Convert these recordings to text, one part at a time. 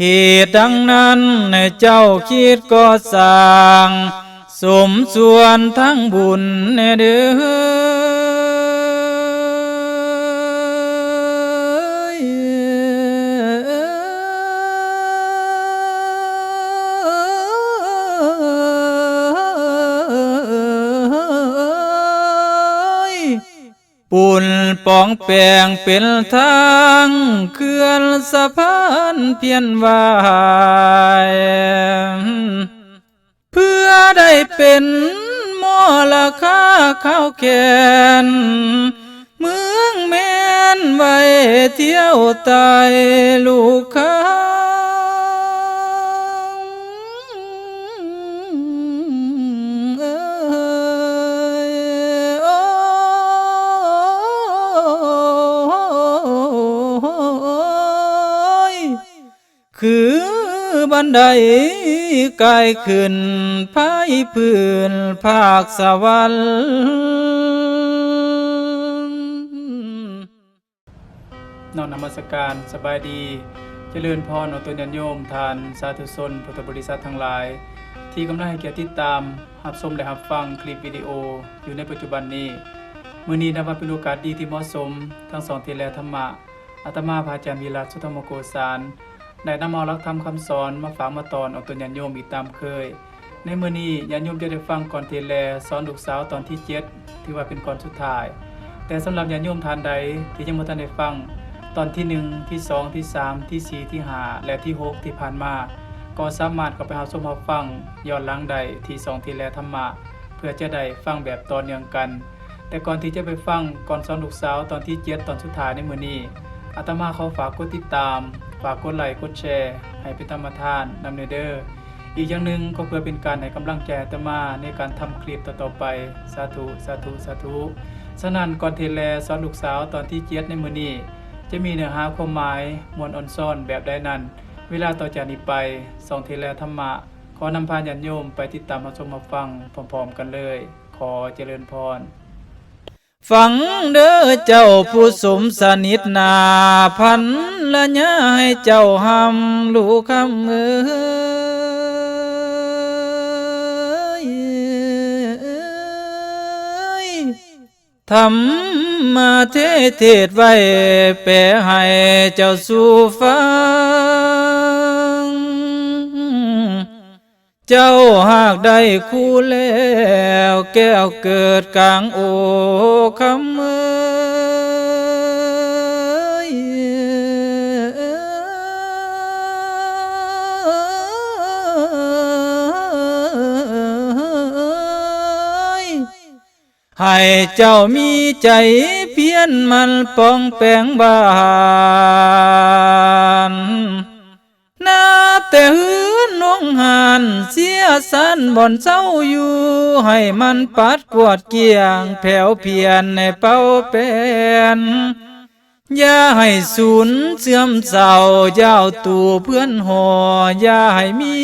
เหตุดังนั้นในเจ้าคิดก็สร้าง สมส่วนทั้งบุญในเด้อปุ่น ปองแปงเป็นทางเคลื่อนสะพานเพียนวายเพื่อได้เป็นมอละค่าข้าวแกนเมืองแมนไว้เที่ยวตายลูกค้า คือบันไดกายขึ้นพายพื้นภาคสวรรค์นอนนมัสการสบายดีเจริญพรเอาตัวญาณโยมทานสาธุชนพุทธบริษัททั้งหลาย ที่กำลังให้เกียรติติดตามรับชมและรับฟังคลิปวิดีโออยู่ในปัจจุบันนี้มื้อนี้นับว่าเป็นโอกาสดีที่เหมาะสม ทั้งสองเทศและธรรมะอาตมาพระอาจารย์วิรัตสุธรรมโกสาร ได้นำเอาหลักธรรมคำสอนมาฝากมาตอนเอาตัวญาณโยมอีกตามเคย ในมื้อนี้ญาณโยมจะได้ฟังก่อนเทศแลสอนลูกสาวตอนที่7ที่ว่าเป็นก่อนสุดท้าย แต่สำหรับญาณโยมทานใดที่ยังบ่ทันได้ฟัง ตอนที่ 1 ที่ 2 ที่ 3 ที่ 4 ที่ 5 และที่ 6 ที่ผ่านมา ก็สามารถเข้าไปหาชมรับฟังย้อนหลังใดที่2ที่แลธรรมะเพื่อจะได้ฟังแบบต่อเนื่องกัน แต่ก่อนที่จะไปฟังก่อนสอนลูกสาวตอนที่7ตอนสุดท้ายในมื้อนี้อาตมาขอฝากกดติดตาม ฝากกดไลค์กดแชร์ให้เป็นธรรมทานนำเนเด้ออีกอย่างหนึ่งก็เพื่อเป็นการให้กำลังใจตมาในการทำคลิปต่อๆไป สาธุสาธุสาธุฉะนั้นก่อนเทศแลสอนลูกสาวตอนที่7ในมือนี้ จะมีเนื้อหาความหมายมวลอ่อนซ่อนแบบใดนั้น เวลาต่อจากนี้ไปสองเทศแลธรรมะ ขอนำพาญาติโยมไปติดตามรับชมรับฟังพร้อมๆกันเลย ขอเจริญพร ฟังเด้อเจ้าผู้สมสนิทนาพันละยาให้เจ้าหำลูกคำเอ้ยทำมาเทเทศไว้แปลให้เจ้าสู่ฟัง เจ้าหากได้คู่แล้วแก้วเกิดกลางโอคำเอ้ยให้เจ้ามีใจเพียนมันป้องแปงบาน นาแต่หืน น้องหานเสียสันบ่อนเศร้าอยู่ ให้มันปัดกวดเกียง แผ่วเพียนในเป้าเป็นอย่าให้สูญเสื่อมเศร้าเย้าตู่เพื่อนหออย่าให้มี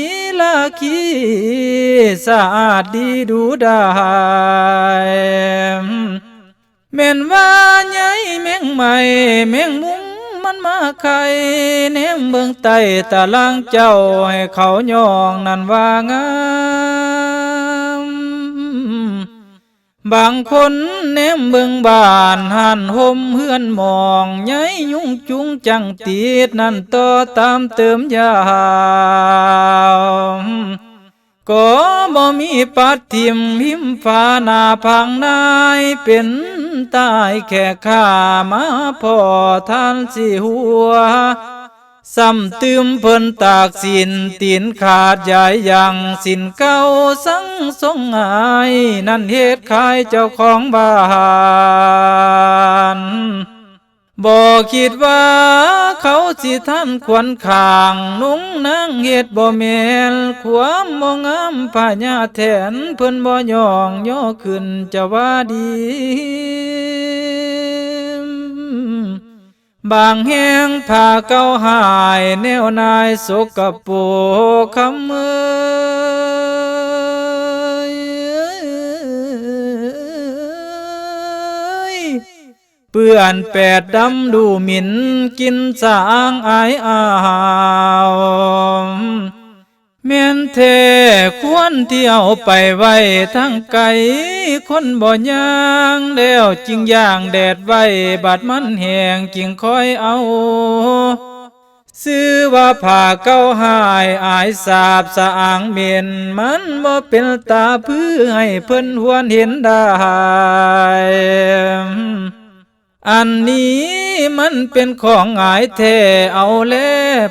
ลาคีสะอาดดีดูได้แม่นว่าใหญ่แมงใหม่แมงมุม มันมาไข่เนมเบิ่งไตตาล่างเจ้าให้เขายองนั่นว่างามบางคนเนมเบิ่งบ้านหันห่มเฮือนมองใหญ่ยุ่งจุงจังตีดนั่นต่อตามเติมยาว ก็บ่มีปัดทิมหิมฟ้าหน้าพังนายเป็นตายแค่ข้ามาพอท่านสิหัวซ้ำตืมเพิ่นตากสินตีนขาดใหญ่ยังสินเก่าสังสงหาย นั่นเหตุขายเจ้าของบ้าน บ่คิดว่าเขาสิท่านควรข้างนุ่งนางเฮ็ดบ่แม่นความบ่งามพญาแทนเพิ่นบ่ยองย่อขึ้นจะว่าดี บางแห่งผ้าเก่าหายแนวนายสกปรกคำเอ้ เปื้อนแปดดำดูหมิ่นกินสางอายอาวเมนเทควรที่เอาไปไว้ทั้งไกลคนบ่ย่างแล้วจิงย่างแดดไว้บาดมันแหงจิงคอยเอาซื้อว่าผ่าเก้าหายอายสาบสะอางเมียนมันบ่เป็นตาเพื่อให้เพิ่นหวนเห็นได้ อันนี้มันเป็นของอายแท้เอาแล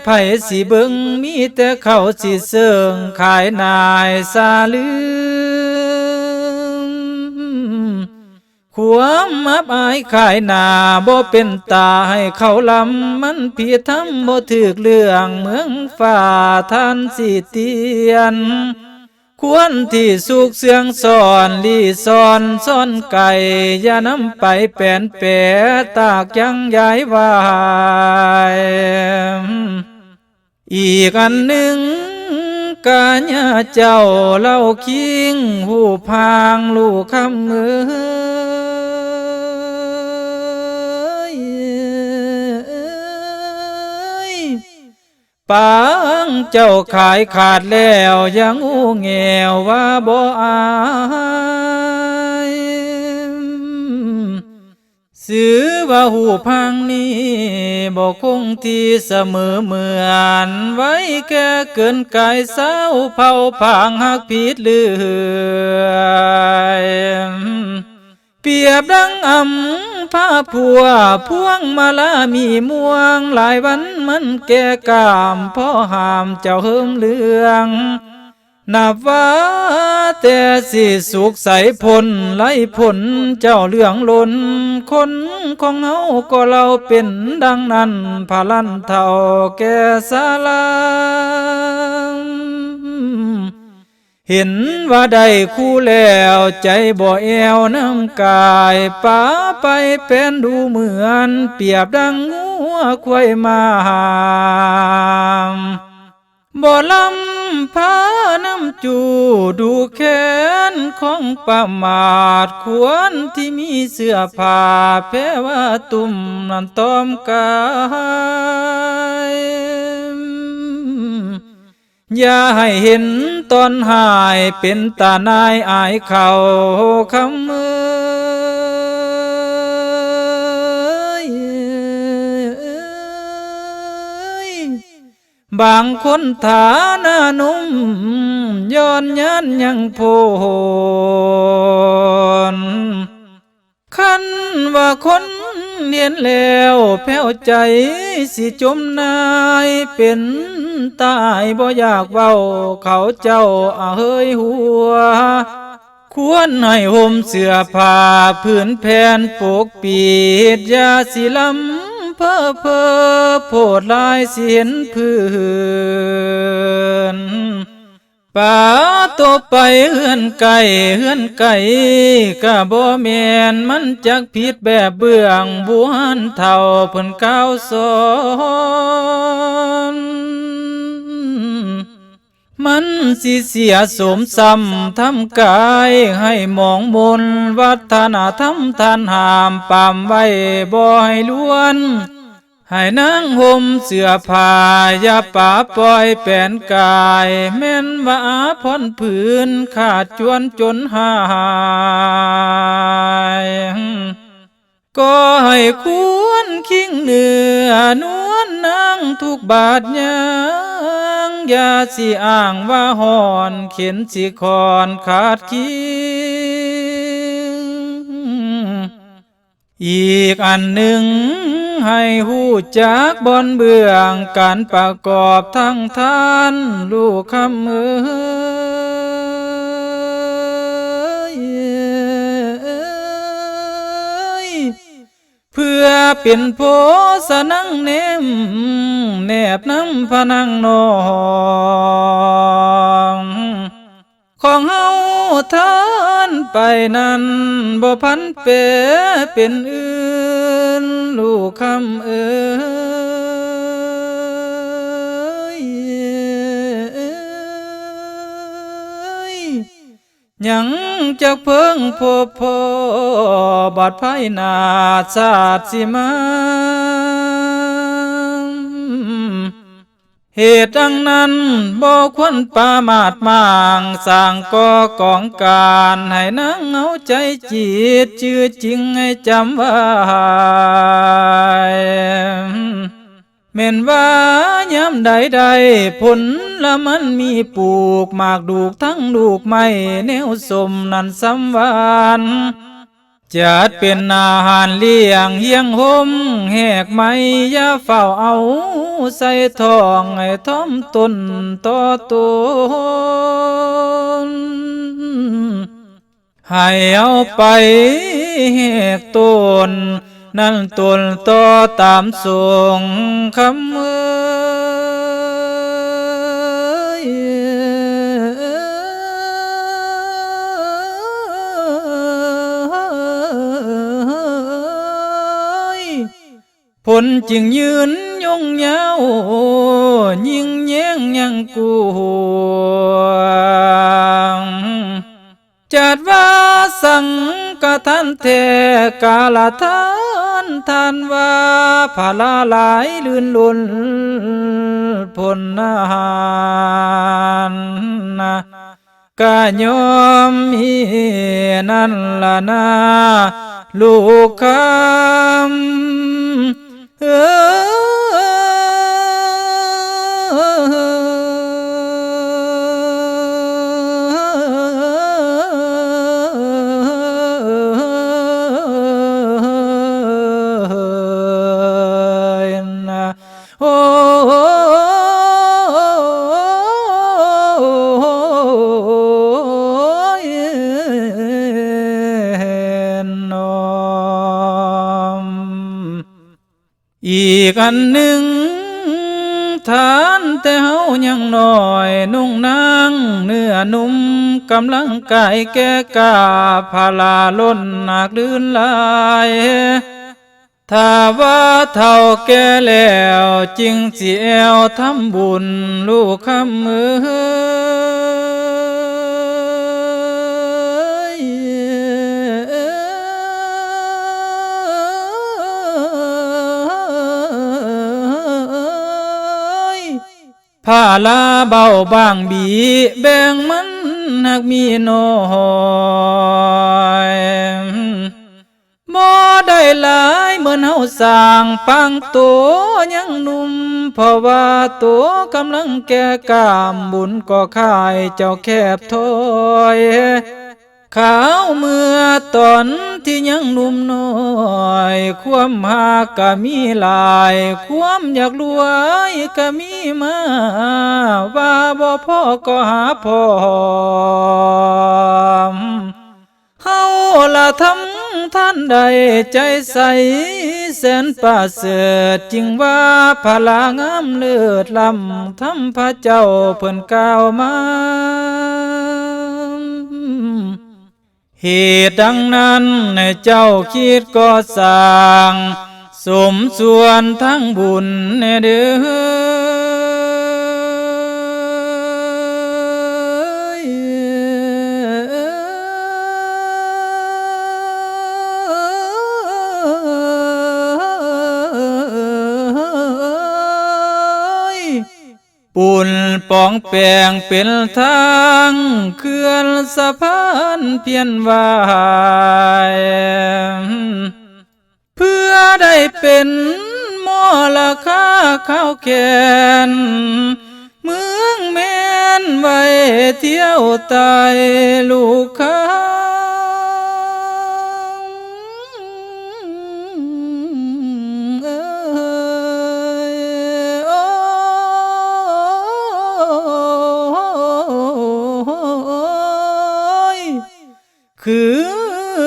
ไผสิเบิงมีแต่เขาสิเสิงขายนายซาลืมความมับอายขายนาบ่เป็นตาให้เขาลำมันผิดทำบ่ถึกเรื่องเมืองฝ่าท่านสิเตียน ควรที่สุกเสียงสอนลีสอนซ่อนไก่อย่านำไปแปนแปะตากยังย้ายวายอีกอันหนึ่งกาญาเจ้าเล่าคิงหูพางลูกคำมือ ปังเจ้าขายขาดแล้วยังอูแงวว่าบ่อายซื้อว่าหูพังนี้บ่คงที่เสมอเหมือนไว้แก่เกินกายเศร้าเผาผางหักผิดเลือย เปียบดังอำผ้าผัวพ่วงมาลามีม่วง หลายวันมันแก่กามพ่อหามเจ้าเฮิมเลืองนับว่าแต่สิสุขใสผลไหลผลเจ้าเรื่องล้น คนของเฮาก็เราเป็นดังนั้นพาลันเท่าแก่สาลา เห็นว่าได้คู่แล้วใจบ่แอวน้ำกายป้าไปเป็นดูเหมือน เปรียบดังงัวควายมาหามบ่ลำพาน้ำจูดูแขนของประมาทควรที่มีเสื้อผ้าแพ้ว่าตุ่มนันตอมกายอย่าให้เห็น ตอนหายเป็นตานายอายเขาคำมือบางคนฐานานุ่มย้อนยันยังโพนคันว่าคน เนียนแล้วแผ้วใจสิจมนายเป็นตายบ่อยากเว้าเขาเจ้าอาเฮยหัว ควรให้ห่มเสื้อผ้าพื้นแผ่นปกปิดยาสิลำเพ้อเพ้อโพดลายเสียนพื้น ป่าตัวไปเฮือนไก่เฮือนไก่ก็บ่แมนมันจักผิดแบบเบื้องบวนเท่าเพิ่นก้าวสอนมันสิเสียสมซ้ำทำกายให้มองมนวัฒนธรรมทานหามปามไว้บ่ให้ล้วน ให้นางห่มเสื้อผ้าอย่าป่าปล่อยแป่นกาย แม่นว่าพ้นผืนขาดจวนจนหายก็ให้ควรคิงเนื้อนวลนางทุกบาทยางอย่าสิอ้างว่าหอนเข็นสิคอนขาดคิงอีกอันหนึ่ง ให้หูจักบนเบื้องการประกอบทั้งท่านลูกคำเอเพื่อเป็นโพสนังเนมแนบน้ำพนังนอง ของเฮาทา ไปนั้นบ่พันเปเป็นอื่น ลูกคำเอ้ยยังจะเพิ่งพบพอบาดภายนาศาสตร์สิมา เหตุดังนั้นบ่ควรปามาดมางสร้างก่อกองการให้นางเอาใจจิตชื่อจริงให้จำไว้เม่นว่ายามใดใดผลละมันมีปลูกหมากดูกทั้งลูกไม้แนวสมนันสำวาน จัดเป็นอาหารเลี้ยงเฮียงหมแหกไม้อยาเฝ้าเอาใส่ทองให้ท้อมตุนต่อตนให้เอาไปแหกตนนั่นตุนต่อตามส่งคำเอ่ ผลจึงยืนยงยาวยิ่งแย้งยังกวงจัดว่าสังกทันเทกาลทานทานว่าผาลาหลายลื่นลุนผลนาหารนะกะยอมมีนั่นละนาลูกคำ อีกอันหนึ่งทานแต่เฮายังน้อย นุ่งนางเนื้อนุ่มกำลังกายแก่กาพาลาล้นหนักลื่นลายถ้าว่าเท่าแก่แล้วจึงสิแอวทำบุญลูกคำมือ ผ้าลาเบาบางบีแบ่งมันหากมีน้อยบ่ได้หลายเหมือนเฮาสร้างปังตัวยังหนุ่มเพราะว่าตัวกำลังแก่กามบุญก็ขายเจ้าแคบถอย ขาวเมื่อตอนที่ยังหนุ่มน้อย ความหากก็มีหลาย ความอยากรวยก็มีมา ว่าบ่พ่อก็หาพร้อมเฮาละทำท่านใดใจใส แสนประเสริฐจริงว่าพลางามเลิศลำทำพระเจ้าเพิ่นกล่าวมา เหตุดังนั้นในเจ้าคิดก็สร้าง สมส่วนทั้งบุญเด้อปุ่น ปองแปงเป็นทางเคลื่อนสะพานเพียนวายเพื่อได้เป็นมอละค่าข้าวแกนเมืองแม่นไว้เที่ยวตายลูกค้า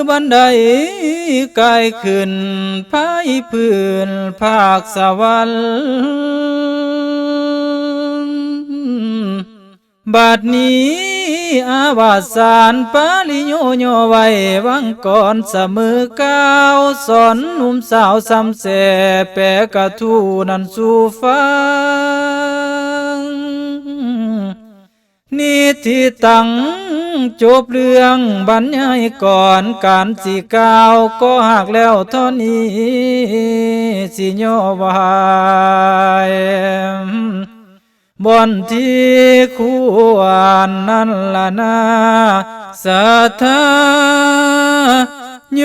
บันไดกายขึ้นพายพื้นภาคสวรรค์บัดนี้อาวาสานปาลิโยโยไว้วังก่อนเสมอก้าวสอนหนุ่มสาวซ้ำเสแปะกระทูนันสู่ฟังนี่ที่ตั้ง จบเรื่องบรรยายก่อนการสีกาวก็หากแล้วท่านี้สิโยบายบอนที่ควรนั่นละนาสัทธาโย